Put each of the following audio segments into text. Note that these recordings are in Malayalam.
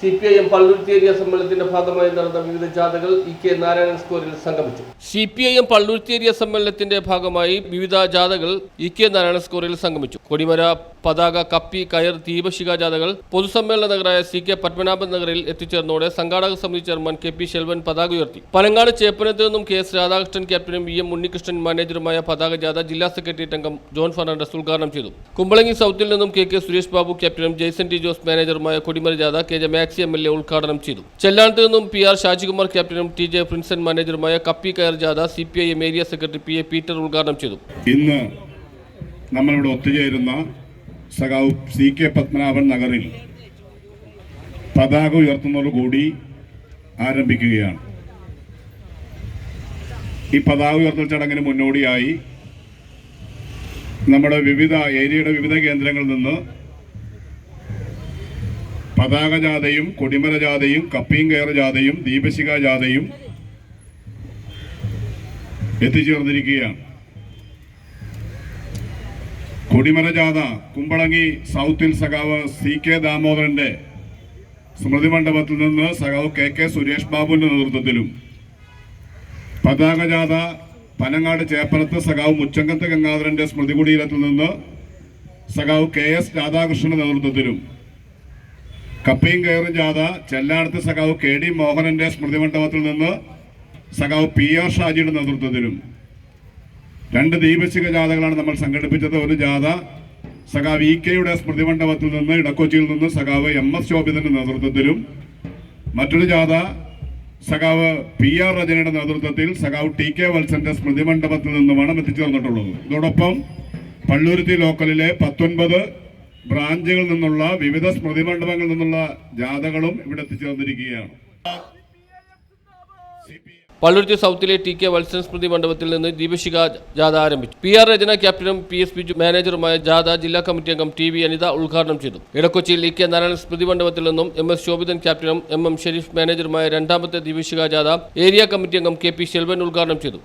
C P I M Palluruthy സമ്മേളനത്തിന്റെ ഭാഗമായി നടന്ന വിവിധ ജാഥകൾ ഇ കെ നാരായണൻ സ്ക്വയറിൽ സംഗമിച്ചു. C P I M Palluruthy സമ്മേളനത്തിന്റെ ഭാഗമായി വിവിധ ജാഥകൾ ഇ കെ നാരായണൻ സ്ക്വയറിൽ സംഗമിച്ചു. കൊടിമര പതാക കപ്പി കയർ ദീപശിഖ ജാഥകൾ പൊതുസമ്മേളന നഗരായ സി കെ പത്മനാഭൻ നഗറിൽ എത്തിച്ചേർന്നതോടെ സംഘാടക സമിതി ചെയർമാൻ കെ പി ശെൽവൻ പതാക ഉയർത്തി. പനങ്ങാട് ചേപ്പനത്ത് നിന്നും കെ എസ് രാധാകൃഷ്ണൻ ക്യാപ്റ്റനും വി എം ഉണ്ണികൃഷ്ണൻ മാനേജറുമായ പതാക ജാഥ ജില്ലാ സെക്രട്ടേറിയറ്റ് അംഗം ജോൺ ഫെർണാണ്ടസ് ഉദ്ഘാടനം ചെയ്തു. കുമ്പളങ്ങി സൗത്തിൽ നിന്നും കെ കെ സുരേഷ് ബാബു ക്യാപ്റ്റനും ജെയ്സൺ ടി ജോസ് മാനേജറുമായ കൊടിമര ജാഥ K J Maxi M L A ഉദ്ഘാടനം ചെയ്തു. ചെല്ലാനത്ത് നിന്നും പി ആർ ഷാജികുമാർ ക്യാപ്റ്റനും ടി ജെ പ്രിൻസൻ മാനേജറുമായ കപ്പി കയർ ജാഥ C P I M area secretary P A Peter ഉദ്ഘാടനം ചെയ്തു. നമ്മളിവിടെ ഒത്തുചേരുന്ന സഖാവ് സി കെ പത്മനാഭൻ നഗറിൽ പതാക ഉയർത്തുന്നതോടുകൂടി ആരംഭിക്കുകയാണ്. ഈ പതാക ഉയർത്തൽ ചടങ്ങിന് മുന്നോടിയായി നമ്മുടെ വിവിധ ഏരിയയുടെ വിവിധ കേന്ദ്രങ്ങളിൽ നിന്ന് പതാക ജാഥയും കൊടിമര ജാഥയും കപ്പിയും കയർ ജാഥയും ദീപശിഖ ജാഥയും എത്തിച്ചേർന്നിരിക്കുകയാണ്. കൊടിമര ജാഥ കുമ്പളങ്ങി സൗത്തിൽ സഖാവ് സി കെ ദാമോദരന്റെ സ്മൃതി മണ്ഡപത്തിൽ നിന്ന് സഖാവ് കെ കെ സുരേഷ് ബാബുവിന്റെ നേതൃത്വത്തിലും. പതാക ജാഥ പനങ്ങാട് ചേപ്പലത്ത് സഖാവ് മുച്ചങ്കത്ത് ഗംഗാധരന്റെ സ്മൃതി കുടീരത്തിൽ നിന്ന് സഖാവ് കെ എസ് രാധാകൃഷ്ണന്റെ നേതൃത്വത്തിലും. കപ്പയും കയറും ജാഥ ചെല്ലാടത്ത് സഖാവ് കെ ഡി മോഹനന്റെ സ്മൃതി മണ്ഡപത്തിൽ നിന്ന് സഖാവ് പി ആർ ഷാജിയുടെ നേതൃത്വത്തിലും. രണ്ട് ദീപശിക ജാഥകളാണ് നമ്മൾ സംഘടിപ്പിച്ചത്. ഒരു ജാഥ സഖാവ് ഇ കെയുടെ സ്മൃതി മണ്ഡപത്തിൽ നിന്ന് ഇടക്കൊച്ചിയിൽ നിന്ന് സഖാവ് എം എസ് ശോഭിതന്റെ നേതൃത്വത്തിലും. മറ്റൊരു ജാഥ സഖാവ് പി ആർ രചനയുടെ നേതൃത്വത്തിൽ സഖാവ് ടി കെ വത്സന്റെ സ്മൃതി മണ്ഡപത്തിൽ നിന്നുമാണ് എത്തിച്ചേർന്നിട്ടുള്ളത് ഇതോടൊപ്പം പള്ളൂരുത്തി ലോക്കലിലെ പത്തൊൻപത് ബ്രാഞ്ചുകളിൽ നിന്നുള്ള വിവിധ സ്മൃതി മണ്ഡപങ്ങളിൽ നിന്നുള്ള ജാഥകളും ഇവിടെ എത്തിച്ചേർന്നിരിക്കുകയാണ് പള്ളുരുത്തി സൗത്തിലെ ടി കെ വത്സൻ സ്മൃതി മണ്ഡപത്തിൽ നിന്ന് ദീപശിഖ ജാഥ ആരംഭിച്ചു. പി ആർ രചന ക്യാപ്റ്റനും പി എസ് പി മാനേജറുമായ ജാഥ ജില്ലാ കമ്മിറ്റി അംഗം ടി വി അനിത ഉദ്ഘാടനം ചെയ്തു. ഇടക്കൊച്ചിയിൽ ഇ കെ നാരായണൻ സ്മൃതി മണ്ഡപത്തിൽ നിന്നും എം എസ് ശോഭിതൻ ക്യാപ്റ്റനും എം എം ഷെരീഫ് മാനേജറുമായ രണ്ടാമത്തെ ദീപശിഖ ജാഥ ഏരിയ കമ്മിറ്റി അംഗം കെ പി ശെൽവൻ ഉദ്ഘാടനം ചെയ്തു.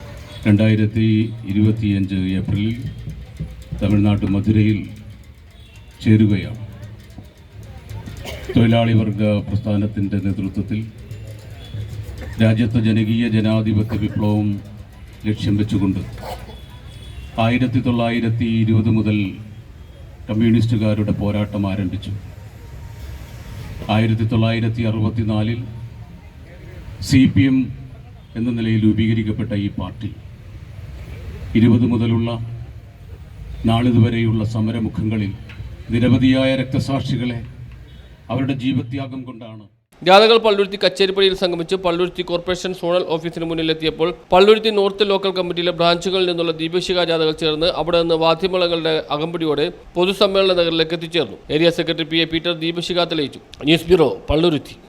രണ്ടായിരത്തി ഇരുപത്തിയഞ്ച് ഏപ്രിലിൽ തമിഴ്നാട് മധുരയിൽ ചേരുകയാണ്. തൊഴിലാളി വർഗ പ്രസ്ഥാനത്തിന്റെ നേതൃത്വത്തിൽ രാജ്യത്തെ ജനകീയ ജനാധിപത്യ വിപ്ലവം ലക്ഷ്യം വെച്ചുകൊണ്ട് ആയിരത്തി തൊള്ളായിരത്തി ഇരുപത് മുതൽ കമ്മ്യൂണിസ്റ്റുകാരുടെ പോരാട്ടം ആരംഭിച്ചു. ആയിരത്തി തൊള്ളായിരത്തി അറുപത്തിനാലിൽ സി പി എം എന്ന നിലയിൽ രൂപീകരിക്കപ്പെട്ട ഈ പാർട്ടി ഇരുപത് മുതലുള്ള നാളിതുവരെയുള്ള സമരമുഖങ്ങളിൽ നിരവധിയായ രക്തസാക്ഷികളെ അവരുടെ ജീവത്യാഗം കൊണ്ടാണ് ജാഥകൾ പള്ളുരുത്തി കച്ചേരിപ്പടിയിൽ സംഗമിച്ച് പള്ളുരുത്തി കോർപ്പറേഷൻ സോണൽ ഓഫീസിന് മുന്നിലെത്തിയപ്പോൾ പള്ളുരുത്തി നോർത്ത് ലോക്കൽ കമ്മിറ്റിയിലെ ബ്രാഞ്ചുകളിൽ നിന്നുള്ള ദീപശിക ജാഥകൾ ചേർന്ന് അവിടെ നിന്ന് വാദ്യമേളങ്ങളുടെ അകമ്പടിയോടെ പൊതുസമ്മേളന നഗറിലേക്ക് എത്തിച്ചേർന്നു. Area secretary P A Peter ദീപശിക തെളിയിച്ചു. News bureau Palluruthy.